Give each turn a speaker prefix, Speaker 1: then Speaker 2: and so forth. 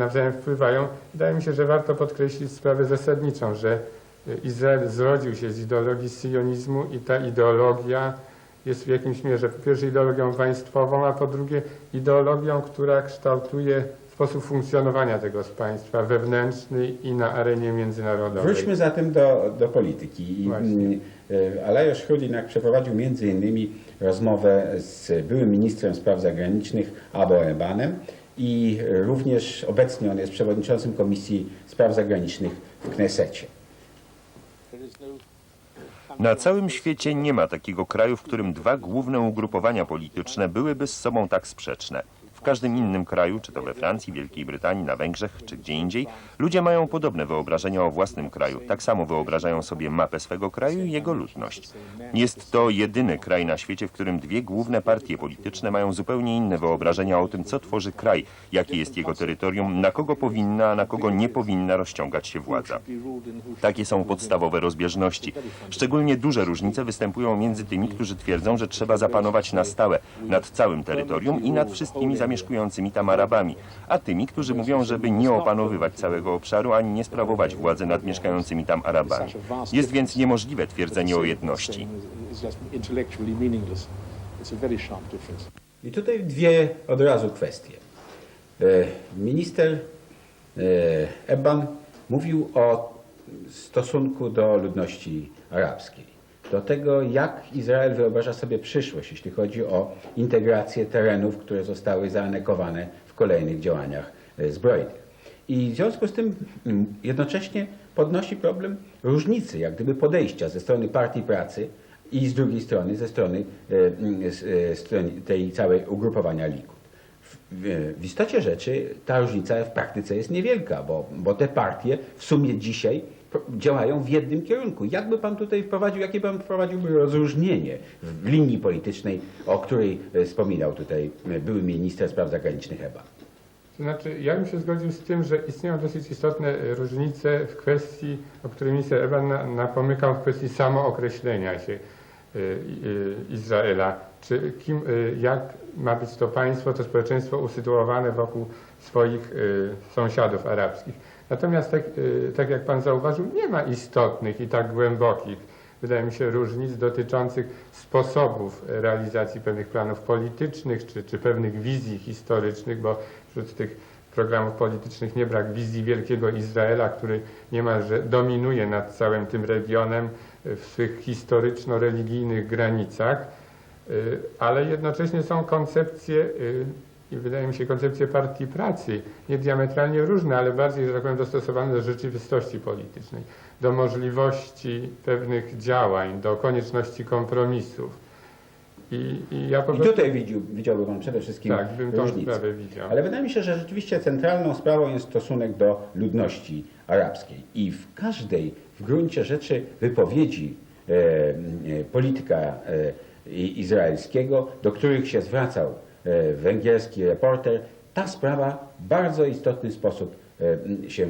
Speaker 1: nawzajem wpływają. Wydaje mi się, że warto podkreślić sprawę zasadniczą, że y, Izrael zrodził się z ideologii sionizmu i ta ideologia jest w jakimś mierze po pierwsze ideologią państwową, a po drugie ideologią, która kształtuje sposób funkcjonowania tego państwa wewnętrzny i na arenie międzynarodowej.
Speaker 2: Wróćmy zatem do, do polityki. I,
Speaker 1: Właśnie.
Speaker 2: mm, e, Alajos Chrudinak przeprowadził między innymi rozmowę z byłym ministrem spraw zagranicznych Abo Ebanem i również obecnie on jest przewodniczącym Komisji Spraw Zagranicznych w Knesecie.
Speaker 3: Na całym świecie nie ma takiego kraju, w którym dwa główne ugrupowania polityczne byłyby z sobą tak sprzeczne. W każdym innym kraju, czy to we Francji, Wielkiej Brytanii, na Węgrzech, czy gdzie indziej, ludzie mają podobne wyobrażenia o własnym kraju. Tak samo wyobrażają sobie mapę swego kraju i jego ludność. Jest to jedyny kraj na świecie, w którym dwie główne partie polityczne mają zupełnie inne wyobrażenia o tym, co tworzy kraj, jakie jest jego terytorium, na kogo powinna, a na kogo nie powinna rozciągać się władza. Takie są podstawowe rozbieżności. Szczególnie duże różnice występują między tymi, którzy twierdzą, że trzeba zapanować na stałe nad całym terytorium i nad wszystkimi zamieszkującymi tam Arabami, a tymi, którzy mówią, żeby nie opanowywać całego obszaru ani nie sprawować władzy nad mieszkającymi tam Arabami. Jest więc niemożliwe twierdzenie o jedności.
Speaker 2: I tutaj dwie od razu kwestie. E, Minister e, Eban mówił o stosunku do ludności arabskiej, do tego, jak Izrael wyobraża sobie przyszłość, jeśli chodzi o integrację terenów, które zostały zaanekowane w kolejnych działaniach e, zbrojnych. I w związku z tym mm, jednocześnie podnosi problem różnicy, jak gdyby podejścia ze strony Partii Pracy i z drugiej strony ze strony e, mm, e, tej całej ugrupowania Likud. W, istocie rzeczy ta różnica w praktyce jest niewielka, bo, bo te partie w sumie dzisiaj działają w jednym kierunku. Jakby pan tutaj wprowadził, jakie pan wprowadziłby rozróżnienie w linii politycznej, o której e, wspominał tutaj e, były minister spraw zagranicznych Eban?
Speaker 1: To znaczy, ja bym się zgodził z tym, że istnieją dosyć istotne e, różnice w kwestii, o której minister Ewan na, napomykał, w kwestii samookreślenia się Izraela. Czy kim, jak ma być to państwo, to społeczeństwo usytuowane wokół swoich sąsiadów arabskich. Natomiast tak, e, tak jak pan zauważył, nie ma istotnych i tak głębokich, wydaje mi się, różnic dotyczących sposobów realizacji pewnych planów politycznych czy, czy pewnych wizji historycznych, bo wśród tych programów politycznych nie brak wizji wielkiego Izraela, który niemalże dominuje nad całym tym regionem w swych historyczno-religijnych granicach, Y, ale jednocześnie są koncepcje y, i wydaje mi się koncepcje partii pracy, nie diametralnie różne, ale bardziej, że tak powiem, dostosowane do rzeczywistości politycznej, do możliwości pewnych działań, do konieczności kompromisów. I, i ja po
Speaker 2: I
Speaker 1: prostu
Speaker 2: tutaj widział, widziałby pan przede wszystkim
Speaker 1: tak bym tą
Speaker 2: różnicę.
Speaker 1: sprawę widział.
Speaker 2: Ale wydaje mi się, że rzeczywiście centralną sprawą jest stosunek do ludności arabskiej. I w każdej, w gruncie rzeczy, wypowiedzi e, e, polityka e, izraelskiego, do których się zwracał węgierski reporter, ta sprawa w bardzo istotny sposób e, się